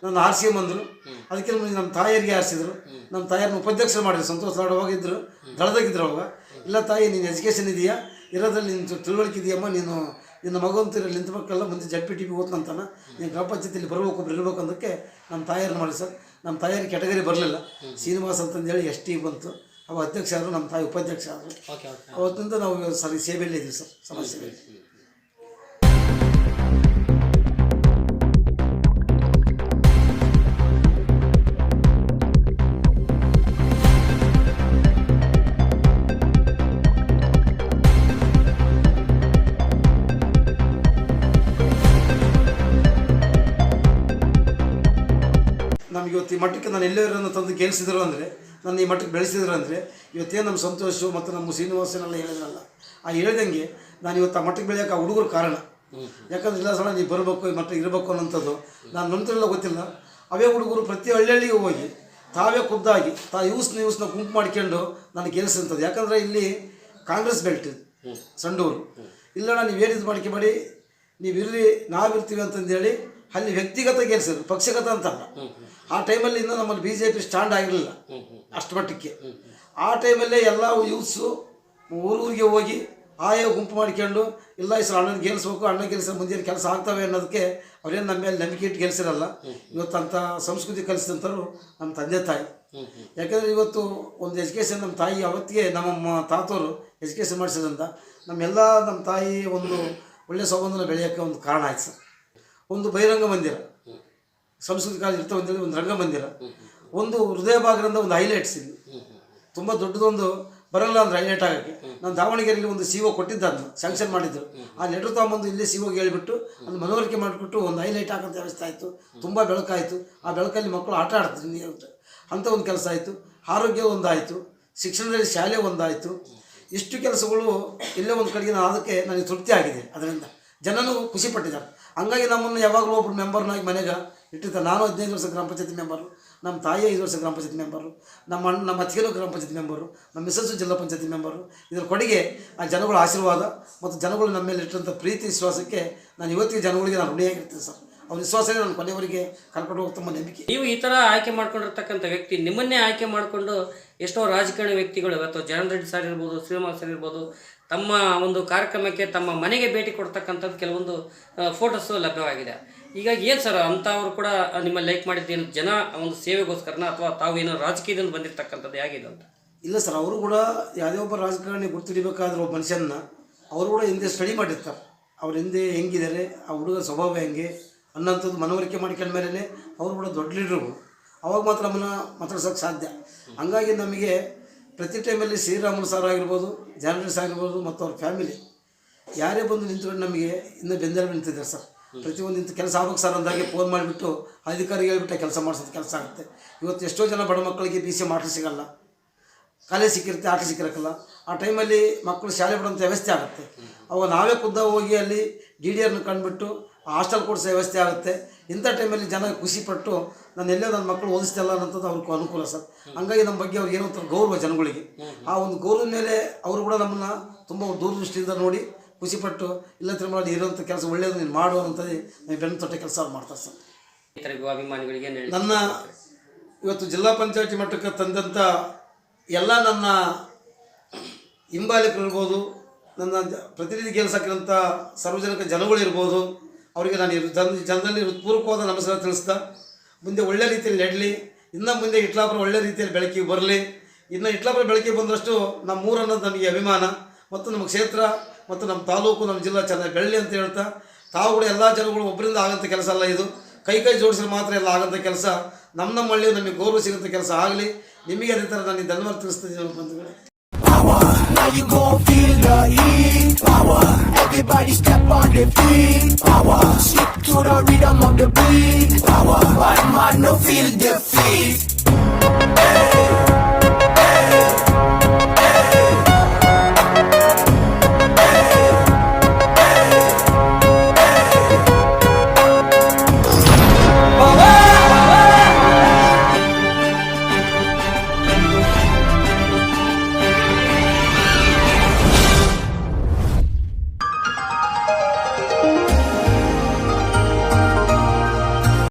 ನನ್ನ ಆರ್ ಸಿ ಎಂ ಅಂದರು. ಅದಕ್ಕೆ ನಮ್ಮ ತಾಯಿಯರಿಗೆ ಆರಿಸಿದ್ರು. ನಮ್ಮ ತಾಯಿಯರ್ನ ಉಪಾಧ್ಯಕ್ಷರು ಮಾಡಿದ್ರು. ಸಂತೋಷ ಲಾಡ್ ದಳದಾಗಿದ್ದರು ಇದ್ದರು ದಳದಾಗಿದ್ರು ಅವಾಗ. ಇಲ್ಲ ತಾಯಿ ನೀನು ಎಜುಕೇಷನ್ ಇದೆಯಾ? ಇರೋದ್ರಲ್ಲಿ ನಿನ್ನ ತಿಳುವಳಿಕೆ ಇದೆಯಮ್ಮ? ನೀನು ನಿನ್ನ ಮಗು ಅಂತ ನಿಂತ ಮಕ್ಕಳೆಲ್ಲ ಮುಂದೆ ಜಡ್ ಪಿ ಟಿ ಪಿ ಓದ್ನಂತಾನೆ ನೀನು ಗ್ರಾಮ ಪಂಚಾಯತಿಲಿ ಬರಬೇಕು ಇರಬೇಕು ಅಂದಕ್ಕೆ ನಮ್ಮ ತಾಯಿಯರು ಮಾಡಿ ಸರ್. ನಮ್ಮ ತಾಯಿಯರಿಗೆ ಕೆಟಗರಿ ಬರಲಿಲ್ಲ. ಶ್ರೀನಿವಾಸ್ ಅಂತಂದೇಳಿ ಎಸ್ ಟಿ ಬಂತು. ಅವ ಅಧ್ಯಕ್ಷ ಆದರು ನಮ್ಮ ತಾಯಿ ಉಪಾಧ್ಯಕ್ಷ ಆದರು. ಅವತ್ತಿಂದ ನಾವು ಸರ್ ಸೇವೆಯಲ್ಲಿ ಇದ್ದೀವಿ ಸರ್ ಸಮಸ್ಯೆ ಸೇವೆಯಲ್ಲಿ ನಮ್ಗೆ ಇವತ್ತು ಈ ಮಟ್ಟಕ್ಕೆ ನಾನು ಎಲ್ಲೇ ತಂದು ಗೆಲ್ಲಿಸಿದ್ರು ಅಂದರೆ ನನ್ನ ಈ ಮಟ್ಟಕ್ಕೆ ಬೆಳೆಸಿದ್ರು ಅಂದರೆ ಇವತ್ತೇನು ನಮ್ಮ ಸಂತೋಷ ಮತ್ತು ನಮ್ಮ ಶ್ರೀನಿವಾಸನೆಲ್ಲ ಹೇಳಿದ್ರಲ್ಲ ಆ ಹೇಳ್ದಂಗೆ ನಾನು ಇವತ್ತು ಆ ಮಟ್ಟಕ್ಕೆ ಬೆಳೆಯೋಕೆ ಆ ಹುಡುಗರು ಕಾರಣ. ಯಾಕಂದ್ರೆ ಇಲ್ಲ ಸಲ ನೀವು ಬರಬೇಕು, ಈ ಮಟ್ಟಕ್ಕೆ ಇರಬೇಕು ಅನ್ನೋಂಥದ್ದು ನಾನು ನಂತರೆಲ್ಲ ಗೊತ್ತಿಲ್ಲ. ಅವೇ ಹುಡುಗರು ಪ್ರತಿ ಹಳ್ಳಿಗೆ ಹೋಗಿ ತಾವೇ ಖುದ್ದಾಗಿ ತಾ ಯೂಸ್ನ ಯೂಸ್ನ ಗುಂಪು ಮಾಡ್ಕೊಂಡು ನನಗೆ ಗೆಲ್ಲಿಸಿದಂಥದ್ದು ಯಾಕಂದರೆ ಇಲ್ಲಿ ಕಾಂಗ್ರೆಸ್ ಬೆಲ್ಟ್ ಸಂಡೂರು. ಇಲ್ಲಣ್ಣ, ನೀವು ಏನಿದು ಮಾಡ್ಕೊಬೇಡಿ ನೀವು ಇರ್ರಿ ನಾವಿರ್ತೀವಿ ಅಂತಂದೇಳಿ ಅಲ್ಲಿ ವ್ಯಕ್ತಿಗತ ಗೆಲ್ಸಿದ್ರು, ಪಕ್ಷಗತ ಅಂತಲ್ಲ. ಆ ಟೈಮಲ್ಲಿ ಇನ್ನೂ ನಮ್ಮಲ್ಲಿ ಬಿ ಜೆ ಪಿ ಸ್ಟ್ಯಾಂಡ್ ಆಗಿರಲಿಲ್ಲ ಅಷ್ಟು ಮಟ್ಟಕ್ಕೆ ಆ ಟೈಮಲ್ಲೇ ಎಲ್ಲ ಯೂತ್ಸು ಊರೂರಿಗೆ ಹೋಗಿ ಆಯಾ ಗುಂಪು ಮಾಡ್ಕೊಂಡು ಇಲ್ಲ ಈ ಸಲ ಅಣ್ಣನ ಗೆಲ್ಲಿಸ್ಬೇಕು ಅಣ್ಣ ಗೆಲ್ಲಿಸಿದ್ರೆ ಮುಂದಿನ ಕೆಲಸ ಆಗ್ತವೆ ಅನ್ನೋದಕ್ಕೆ ಅವ್ರೇನು ನಮ್ಮ ಮೇಲೆ ನಂಬಿಕೆ ಇಟ್ಟು ಗೆಲ್ಸಿರಲ್ಲ. ಇವತ್ತಂಥ ಸಂಸ್ಕೃತಿ ಕಲಿಸಿದಂಥವ್ರು ನಮ್ಮ ತಂದೆ ತಾಯಿ. ಯಾಕಂದರೆ ಇವತ್ತು ಒಂದು ಎಜುಕೇಷನ್ ನಮ್ಮ ತಾಯಿ ಅವತ್ತಿಗೆ ನಮ್ಮ ತಾತವರು ಎಜುಕೇಷನ್ ಮಾಡಿಸಿದ್ರಿಂದ ನಮ್ಮೆಲ್ಲ ನಮ್ಮ ತಾಯಿ ಒಂದು ಒಳ್ಳೆಯ ಸಂಬಂಧನ ಬೆಳೆಯೋಕ್ಕೆ ಒಂದು ಕಾರಣ ಆಯ್ತು ಸರ್. ಒಂದು ಬಹಿರಂಗ ಮಂದಿರ. ಸಂಸ್ಕೃತಿ ಕಾಲೇಜ್ ಇರ್ತವೆ ಅಂತೇಳಿ ಒಂದು ರಂಗಮಂದಿರ. ಒಂದು ಹೃದಯ ಭಾಗದಿಂದ ಒಂದು ಹೈಲೈಟ್ಸ್ ಇಲ್ಲಿ ತುಂಬ ದೊಡ್ಡದೊಂದು ಬರಲ್ಲ ಅಂದ್ರೆ ಹೈಲೈಟ್ ಆಗೋಕ್ಕೆ. ನಾನು ದಾವಣಗೆರೆಯಲ್ಲಿ ಒಂದು ಸಿ ಒ ಕೊಟ್ಟಿದ್ದ ಅದನ್ನು ಸ್ಯಾಂಕ್ಷನ್ ಮಾಡಿದ್ರು. ಆ ಲೆಟ್ರ್ ತೊಗೊಂಬಂದು ಇಲ್ಲೇ ಸಿ ಒಗೆ ಹೇಳ್ಬಿಟ್ಟು ಅದು ಮನವರಿಕೆ ಮಾಡಿಬಿಟ್ಟು ಒಂದು ಹೈಲೈಟ್ ಹಾಕೋಂಥ ವ್ಯವಸ್ಥೆ ಆಯಿತು. ತುಂಬ ಬೆಳಕಾಯಿತು. ಆ ಬೆಳಕಲ್ಲಿ ಮಕ್ಕಳು ಆಟ ಆಡ್ತಿದ್ರು ನೀರು ಅಂಥ ಒಂದು ಕೆಲಸ ಆಯಿತು. ಆರೋಗ್ಯ ಒಂದಾಯಿತು. ಶಿಕ್ಷಣದಲ್ಲಿ ಶಾಲೆ ಒಂದಾಯಿತು. ಇಷ್ಟು ಕೆಲಸಗಳು ಇಲ್ಲೇ ಒಂದು ಕಡೆಗೆ ನಾನು ಅದಕ್ಕೆ ನನಗೆ ತೃಪ್ತಿ ಆಗಿದೆ. ಅದರಿಂದ ಜನನೂ ಖುಷಿಪಟ್ಟಿದ್ದಾರೆ ಹಂಗಾಗಿ ನಮ್ಮನ್ನು ಯಾವಾಗಲೂ ಒಬ್ಬರು ಮೆಂಬರ್ನಾಗಿ ಮನೆಗೆ ಇಟ್ಟಿರ್ತಾರೆ ನಾನು ಹದಿನೈದು ವರ್ಷ ಗ್ರಾಮ ಪಂಚಾಯತಿ ಮೆಂಬರು ನಮ್ಮ ತಾಯಿ ಐದು ವರ್ಷ ಗ್ರಾಮ ಪಂಚಾಯತಿ ಮೆಂಬರು ನಮ್ಮ ಅಣ್ಣ, ನಮ್ಮ ಅತ್ತಿಗೆನೂ ಗ್ರಾಮ ಪಂಚಾಯತಿ ಮೆಂಬರು ನಮ್ಮ ಮಿಸಸ್ಸು ಜಿಲ್ಲಾ ಪಂಚಾಯತಿ ಮೆಂಬರು ಇದರ ಕೊಡುಗೆ ಆ ಜನಗಳ ಆಶೀರ್ವಾದ ಮತ್ತು ಜನಗಳು ನಮ್ಮ ಮೇಲೆ ಇಟ್ಟಂಥ ಪ್ರೀತಿ ವಿಶ್ವಾಸಕ್ಕೆ ನಾನು ಇವತ್ತಿಗೆ ಜನಗಳಿಗೆ ನಾನು ಋಣಿಯಾಗಿರ್ತೀನಿ ಸರ್. ಅವ್ರ ವಿಶ್ವಾಸನೇ ನಾನು ಕೊನೆಯವರಿಗೆ ಕರ್ಕೊಂಡು ಹೋಗ್ತಮ್ಮ ನಂಬಿಕೆ. ನೀವು ಈ ಥರ ಆಯ್ಕೆ ಮಾಡ್ಕೊಂಡಿರ್ತಕ್ಕಂಥ ವ್ಯಕ್ತಿ, ನಿಮ್ಮನ್ನೇ ಆಯ್ಕೆ ಮಾಡಿಕೊಂಡು ಎಷ್ಟೋ ರಾಜಕೀಯ ವ್ಯಕ್ತಿಗಳು, ಅಥವಾ ಜಗನ್ ರೆಡ್ಡಿ ಸರ್ ಇರ್ಬೋದು, ಶ್ರೀನಿವಾಸ್ ಸರ್ ಇರ್ಬೋದು, ತಮ್ಮ ಒಂದು ಕಾರ್ಯಕ್ರಮಕ್ಕೆ ತಮ್ಮ ಮನೆಗೆ ಭೇಟಿ ಕೊಡ್ತಕ್ಕಂಥದ್ದು ಕೆಲವೊಂದು ಫೋಟೋಸು ಲಭ್ಯವಾಗಿದೆ. ಹೀಗಾಗಿ ಏನು ಸರ್ ಅಂಥವ್ರು ಕೂಡ ನಿಮ್ಮ ಲೈಕ್ ಮಾಡಿದ್ದೇನು ಜನ ಒಂದು ಸೇವೆಗೋಸ್ಕರನ ಅಥವಾ ತಾವು ಏನೋ ರಾಜಕೀಯದಿಂದ ಬಂದಿರತಕ್ಕಂಥದ್ದು ಹೇಗಿದೆ ಅಂತ? ಇಲ್ಲ ಸರ್, ಅವರು ಕೂಡ ಯಾವುದೇ ಒಬ್ಬ ರಾಜಕಾರಣಿ ಗುರ್ತಿಡಿಬೇಕಾದ್ರೆ ಒಬ್ಬ ಮನುಷ್ಯನ ಅವರು ಕೂಡ ಹಿಂದೆ ಸ್ಟಡಿ ಮಾಡಿರ್ತಾರೆ. ಅವ್ರ ಹಿಂದೆ ಹೆಂಗಿದ್ದಾರೆ, ಆ ಹುಡುಗರ ಸ್ವಭಾವ ಹೆಂಗೆ ಅನ್ನೋಂಥದ್ದು ಮನವರಿಕೆ ಮಾಡ್ಕೊಂಡ ಮೇಲೆ ಅವರು ಕೂಡ ದೊಡ್ಡ ಲೀಡ್ರುಗಳು ಅವಾಗ ಮಾತ್ರ ನಮ್ಮನ್ನು ಮಾತಾಡ್ಸೋಕೆ ಸಾಧ್ಯ. ಹಂಗಾಗಿ ನಮಗೆ ಪ್ರತಿ ಟೈಮಲ್ಲಿ ಶ್ರೀರಾಮುಲು ಸರ್ ಆಗಿರ್ಬೋದು ಜಾನರೇಸ್ ಆಗಿರ್ಬೋದು ಮತ್ತು ಅವ್ರ ಫ್ಯಾಮಿಲಿ ಯಾರೇ ಬಂದು ನಿಂತ್ಕೊಂಡು ನಮಗೆ ಇನ್ನೂ ಬೆಂದರ ನಿಂತಿದ್ದಾರೆ ಸರ್. ಪ್ರತಿಯೊಂದು ಇಂಥ ಕೆಲಸ ಆಗ್ಬೇಕು ಸರ್ ಅಂದಾಗೆ ಫೋನ್ ಮಾಡಿಬಿಟ್ಟು ಅಧಿಕಾರಿಗೆ ಹೇಳ್ಬಿಟ್ಟು ಕೆಲಸ ಮಾಡಿಸೋದು ಕೆಲಸ ಆಗುತ್ತೆ. ಇವತ್ತು ಎಷ್ಟೋ ಜನ ಬಡ ಮಕ್ಕಳಿಗೆ ಬಿ ಸಿ ಮಾಟ್ರ್ ಸಿಗಲ್ಲ. ಕಾಲೇಜ್ ಸಿಕ್ಕಿರುತ್ತೆ ಆಟ ಸಿಕ್ಕಿರಕ್ಕಲ್ಲ ಆ ಟೈಮಲ್ಲಿ ಮಕ್ಕಳು ಶಾಲೆ ಬಿಡುವಂಥ ವ್ಯವಸ್ಥೆ ಆಗುತ್ತೆ. ಅವಾಗ ನಾವೇ ಖುದ್ದ ಹೋಗಿ ಅಲ್ಲಿ ಡಿ ಡಿ ಆರ್ನ ಕಂಡುಬಿಟ್ಟು ಹಾಸ್ಟೆಲ್ ಕೊಡಿಸೋ ವ್ಯವಸ್ಥೆ ಆಗುತ್ತೆ. ಇಂಥ ಟೈಮಲ್ಲಿ ಜನ ಖುಷಿಪಟ್ಟು ನಾನು ಎಲ್ಲೇ ನನ್ನ ಮಕ್ಕಳು ಓದಿಸ್ತಿಲ್ಲ ಅನ್ನೋಂಥದ್ದು ಅವ್ರಿಗೂ ಅನುಕೂಲ ಸರ್. ಹಂಗಾಗಿ ನಮ್ಮ ಬಗ್ಗೆ ಅವ್ರಿಗೆ ಏನೋ ಗೌರವ ಜನಗಳಿಗೆ. ಆ ಒಂದು ಗೌರವದ ಮೇಲೆ ಅವರು ಕೂಡ ನಮ್ಮನ್ನು ತುಂಬ ದೂರದೃಷ್ಟಿಯಿಂದ ನೋಡಿ ಖುಷಿಪಟ್ಟು ಇಲ್ಲ ತಿರುಮಲ ಇರೋಂಥ ಕೆಲಸ ಒಳ್ಳೆಯದು ನೀನು ಮಾಡು ನಾನು ಬೆನ್ನು ತೊಟ್ಟ ಕೆಲಸ ಅವ್ರು ಮಾಡ್ತಾರೆ ಸರ್ ರೈತರಿಗೂ ಅಭಿಮಾನಿಗಳಿಗೆ ಏನು ಹೇಳಿ. ನನ್ನ ಇವತ್ತು ಜಿಲ್ಲಾ ಪಂಚಾಯತಿ ಮಟ್ಟಕ್ಕೆ ತಂದಂಥ ಎಲ್ಲ ನನ್ನ ಹಿಂಬಾಲಿಕರು ಇರ್ಬೋದು ನನ್ನ ಜ- ಪ್ರತಿನಿಧಿ ಕೆಲಸಕ್ಕಿರಂಥ ಸಾರ್ವಜನಿಕ ಜನಗಳಿರ್ಬೋದು ಅವರಿಗೆ ನಾನು ಇರು- ಜನ ಜನರಲ್ಲಿ ಹೃತ್ಪೂರ್ವಕವಾದ ನಮಸ್ಕಾರ ತಿಳಿಸ್ತಾ ಮುಂದೆ ಒಳ್ಳೆ ರೀತಿಯಲ್ಲಿ ನೆಡಲಿ ಇನ್ನು ಮುಂದೆ ಇಟ್ಲಾಪುರ ಒಳ್ಳೆ ರೀತಿಯಲ್ಲಿ ಬೆಳಕಿಗೆ ಬರಲಿ ಇನ್ನು ಇಟ್ಲಾಪುರ ಬೆಳಕಿಗೆ ಬಂದಷ್ಟು ನಮ್ಮ ಊರನ್ನೋದು ನಮಗೆ ಅಭಿಮಾನ ಮತ್ತು ನಮ್ಮ ಕ್ಷೇತ್ರ ಮತ್ತು ನಮ್ಮ ತಾಲೂಕು, ನಮ್ಮ ಜಿಲ್ಲಾ ಚೆನ್ನಾಗಿ ಬೆಳಲಿ ಅಂತ ಹೇಳ್ತಾ, ತಾವು ಕೂಡ ಎಲ್ಲ ಜನಗಳು ಒಬ್ಬರಿಂದ ಆಗಂಥ ಕೆಲಸ ಅಲ್ಲ ಇದು ಕೈ ಕೈ ಜೋಡಿಸಿದ್ರೆ ಮಾತ್ರ ಎಲ್ಲ ಆಗಂಥ ಕೆಲಸ ನಮ್ಮ ನಮ್ಮ ಹಳ್ಳಿ ನಮಗೆ ಗೌರವ ಸಿಗೋಂಥ ಕೆಲಸ ಆಗಲಿ ನಿಮಗೆ ಅದೇ ಥರ ನಾನು ಧನ್ಯವಾದ ತಿಳಿಸ್ತಿದ್ದೀನಿ ಬಂಧುಗಳೇ you gon' feel the heat. Power. Everybody step on their feet. Power. To the rhythm of the beat. Power. Man no.